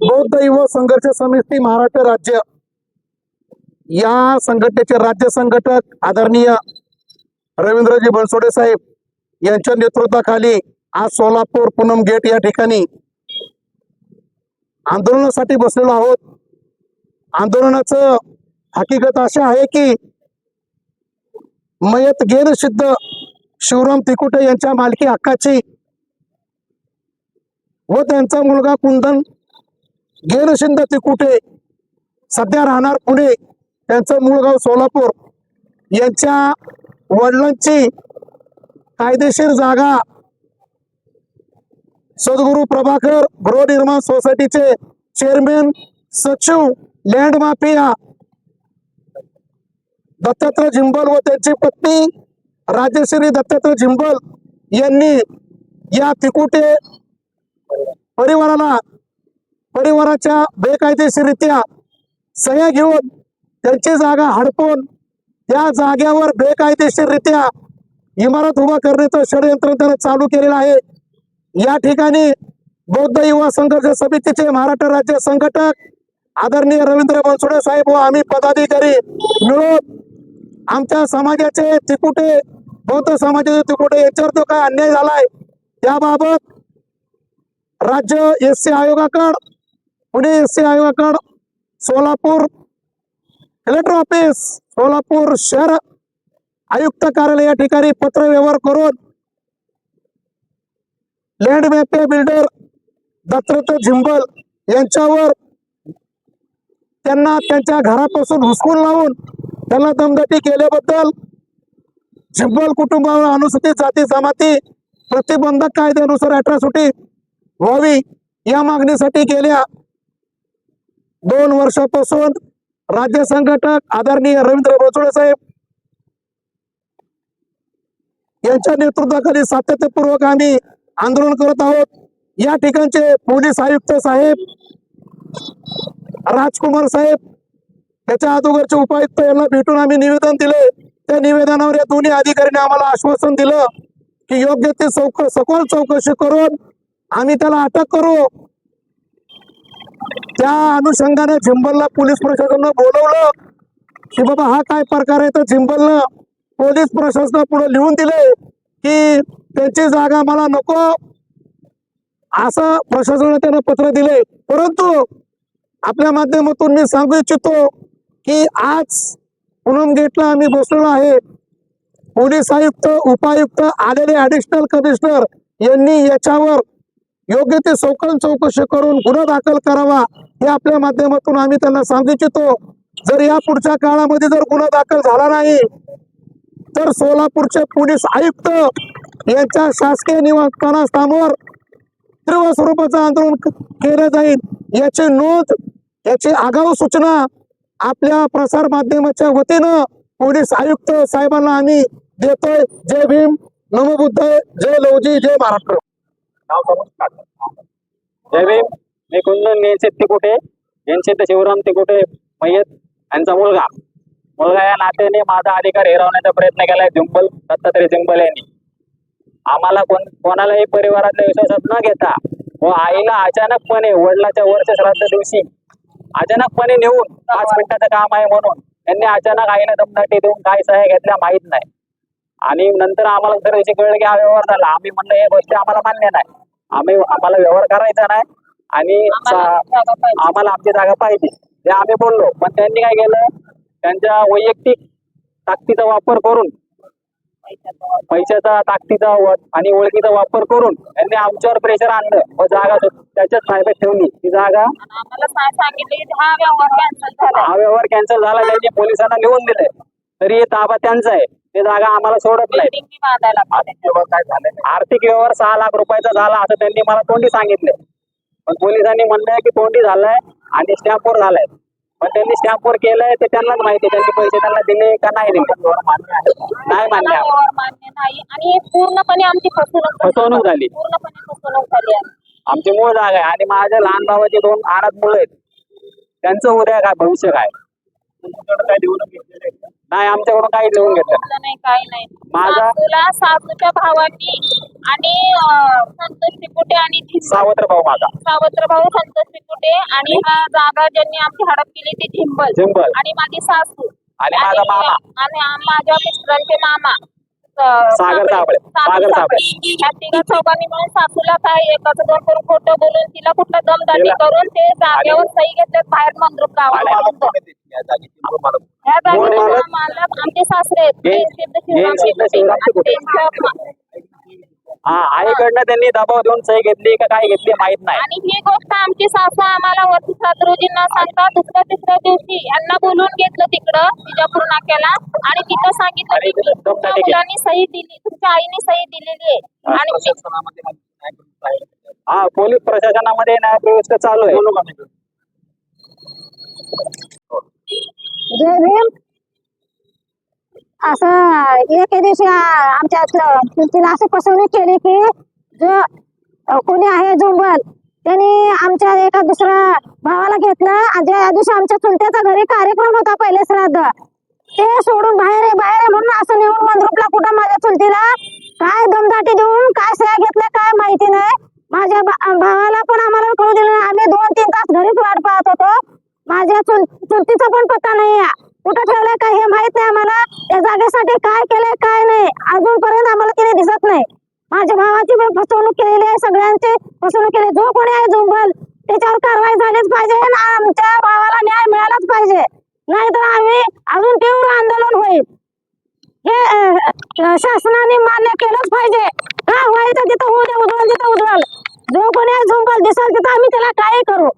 बौद्ध युवा संघर्ष समिती महाराष्ट्र राज्य. या संघटनेचे राज्य संघटक आदरणीय रवींद्रजी बनसोडे साहेब यांच्या नेतृत्वाखाली आज सोलापूर पूनम गेट या ठिकाणी आंदोलनासाठी बसलेलो आहोत. आंदोलनाचं हकीकत अशी आहे की मयत गेन सिद्ध शिवराम तिकुटे यांच्या मालकी हक्काची व त्यांचा मुलगा कुंदन गेनशिंद तिकुटे सध्या राहणार पुणे. त्यांचं मूळ गाव सोलापूर. यांच्या वडिलांची कायदेशीर जागा सद्गुरू प्रभाकर गृहनिर्माण सोसायटीचे चेअरमॅन सचिव लँड माफिया दत्तात्रय झिंबल व त्यांची पत्नी राजश्री दत्तात्रय झिंबल यांनी या तिकुटे परिवाराला परिवाराच्या बेकायदेशीररित्या सह्या घेऊन त्यांची जागा हडपून त्या जाग्यावर बेकायदेशीररित्या इमारत उभा करण्याचं षडयंत्र त्यानं चालू केलेलं आहे. या ठिकाणी बौद्ध युवा संघर्ष समितीचे महाराष्ट्र राज्य संघटक आदरणीय रवींद्र बनसोडे साहेब व आम्ही पदाधिकारी मिळून आमच्या समाजाचे तिकुटे बौद्ध समाजाचे तिकुटे याच्यावर जो काय अन्याय झालाय त्याबाबत राज्य एस सी आयोगाकड पुणे एस सी आयोगाकड सोलापूर कलेक्टर ऑफिस सोलापूर शहर आयुक्त कार्यालय या ठिकाणी पत्र व्यवहार करून land mafia builder Datta Zimbal यांच्यावर त्यांना त्यांच्या घरापासून हुसकून लावून त्यांना दमदाटी केल्याबद्दल झिंबल कुटुंबावर अनुसूचित जाती जमाती प्रतिबंधक कायद्यानुसार अट्रॉसिटी व्हावी या मागणीसाठी गेल्या दोन वर्षापासून राज्य संघटक आदरणीय रवींद्र बचोडे साहेब यांच्या नेतृत्वाखाली सातत्यपूर्वक आम्ही आंदोलन करत आहोत. या ठिकाणचे पोलीस आयुक्त साहेब राजकुमार साहेब त्याच्या अगोदरचे उपायुक्त यांना भेटून आम्ही निवेदन दिले. त्या निवेदनावर या दोन्ही अधिकाऱ्यांनी आम्हाला आश्वासन दिलं की योग्य ते चौक सखोल चौकशी करून आम्ही त्याला अटक करू. त्या अनुषंगाने झिंबलला पोलीस प्रशासनानं बोलवलं की बाबा हा काय प्रकार आहे? तर झिंबलनं पोलीस प्रशासना पुढे लिहून दिले की त्यांची जागा मला नको. असं प्रशासनाने त्यांना पत्र दिले. परंतु आपल्या माध्यमातून मी सांगू इच्छितो की आज पुनम गेटला आम्ही बसलेलो आहे. पोलीस आयुक्त उपायुक्त आलेले ॲडिशनल कमिशनर यांनी याच्यावर योग्य ते सौकन चौकशी करून गुन्हा दाखल करावा हे आपल्या माध्यमातून आम्ही त्यांना सांगू इच्छितो. जर या पुढच्या काळामध्ये जर गुन्हा दाखल झाला नाही तर सोलापूरचे पोलीस आयुक्त यांच्या शासकीय निवासस्थानावर तीव्र स्वरूपाचं आंदोलन केलं जाईल. याची नोंद याची आगाऊ सूचना आपल्या प्रसार माध्यमाच्या वतीनं पोलीस आयुक्त साहेबांना आम्ही देतोय. जय भीम नमो बुद्ध जय लवजी जय महाराष्ट्र. जय भीम मी कुंदन नियंत्रित तिकोटे नियंत्रित शिवराम तिकोटे मयत यांचा मुलगा. मुलगा या नात्याने माझा अधिकार हिरावण्याचा प्रयत्न केलाय. जिंबल दत्तात्रय जिंबल यांनी. आम्हाला कोण कोणालाही परिवारातल्या विश्वासात न घेता व आईला अचानकपणे वडिलाच्या वर्ष श्राद्ध दिवशी अचानकपणे नेऊन पाच मिनिटाचं काम आहे म्हणून त्यांनी अचानक आईला दमदाटी देऊन काय सह्या घेतल्या माहीत नाही. आणि नंतर आम्हाला दुसऱ्या दिवशी कळलं की हा व्यवहार झाला आम्ही म्हणलं हे गोष्टी आम्हाला मान्य नाही. आम्ही आम्हाला व्यवहार करायचा नाही आणि आम्हाला आमची जागा पाहिजे. ते आम्ही बोललो. पण त्यांनी काय केलं? त्यांच्या वैयक्तिक ताकदीचा वापर करून पैशाचा ताकदीचा आणि ओळखीचा वापर करून त्यांनी आमच्यावर प्रेशर आणलं. व जागा त्याच्याच ताब्यात ठेवली. ती जागा हा हा व्यवहार कॅन्सल झाला. त्यांनी पोलिसांना लिहून दिले तरी हे ताबा त्यांचा आहे. ते जागा आम्हाला सोडत नाही बिल्डिंग बी बांधायला लागते. आर्थिक व्यवहार सहा लाख रुपयाचा झाला असं त्यांनी मला तोंडी सांगितले पण पोलिसांनी म्हणलंय की तोंडी झालाय आणि स्टॅम्पवर झालाय पण त्यांनी स्टॅम्पवर केलंय ते त्यांनाच माहिती आहे. त्यांनी पैसे त्यांना दिले का नाही दिले नाही मान्य आहे. व्यवहार मान्य नाही आणि हे पूर्णपणे आमची फसवणूक झाली. फसवणूक झाली. पूर्णपणे फसवणूक झाली आहे. आमची मूळ जागा आहे आणि माझ्या लहान भावाचे दोन अनाथ मुलं आहेत त्यांचं उद्या काय भविष्य काय नाही आमच्याकडून काही लिहून घेतलं घेतलं नाही काही नाही. माझा- सासूला सासूच्या भावांनी आणि अं, संतोष तिकुटे आणि सावत्र भाऊ माझा. सावत्र भाऊ संतोष तिकुटे आणि हा जागा ज्यांनी आमची हडप केली ती झिंबल. झिंबल. आणि माझी सासू. आणि माझा मामा. आणि आ- माझ्या मिस्टरांचे मामा. सागर साबळे. सागर साबळे. ह्या तिघा चौघांनी मिळून सासूला काय एकाचं दोन करून खोटं बोलून तिला कुठं दमदाटी करून ते जागेवर सही घेतल्यात बाहेर मंद्रुप गावाला. कोण जागेवर मालक? आमचे सासरे आहेत. हा आईकडनं त्यांनी दबाव देऊन सही घेतली का काय घेतली माहीत नाही. आणि ही गोष्ट आमची वरती सात रोजी न सांगता दुसऱ्या तिसऱ्या दिवशी यांना बोलून घेतलं तिकडं विजापूर नाक्याला. आणि तिथं सांगितलं की तुमच्या. मुलांनी सही दिली तुमच्या आईने सही दिलेली आहे. आणि हा पोलीस प्रशासनामध्ये न्याय व्यवस्था चालू आहे. जय भीम असं एके दिवशी आमच्या असं फसवणूक केली की जो कोणी आहे जुंबल त्यांनी आमच्या एका दुसऱ्या भावाला घेतलं. आणि ज्या दिवशी आमच्या चुलत्याचा घरी कार्यक्रम होता पहिले श्राद्ध ते सोडून बाहेर आहे बाहेर आहे म्हणून असं नेऊन मंद्रुपला कुठं माझ्या चुलतीला काय दमदाटी देऊन काय सह्या घेतल्या काय माहिती नाही. माझ्या भावाला पण आम्हाला कळू दिलं नाही. आम्ही दोन तीन तास घरीच वाट पाहत होतो. माझ्या चुल चुलतीचा पण पत्ता नाही कुठं ठेवलंय काय हे माहीत नाही आम्हाला. त्या जागेसाठी काय केलंय काय नाही. अजूनपर्यंत आम्हाला तिने दिसत नाही. माझ्या भावाची फसवणूक केलेली आहे सगळ्यांची फसवणूक केली जो कोणी आहे जुंबल त्याच्यावर कारवाई झालीच पाहिजे आमच्या भावाला न्याय मिळालाच पाहिजे. नाहीतर आम्ही अजून तीव्र आंदोलन होईल. हे शासनाने मान्य केलंच पाहिजे. हा व्हायचं तिथं होऊ दे उजवल तिथं उजवल जो कोणी आहे झुंबल दिसल तिथं आम्ही त्याला काही करू.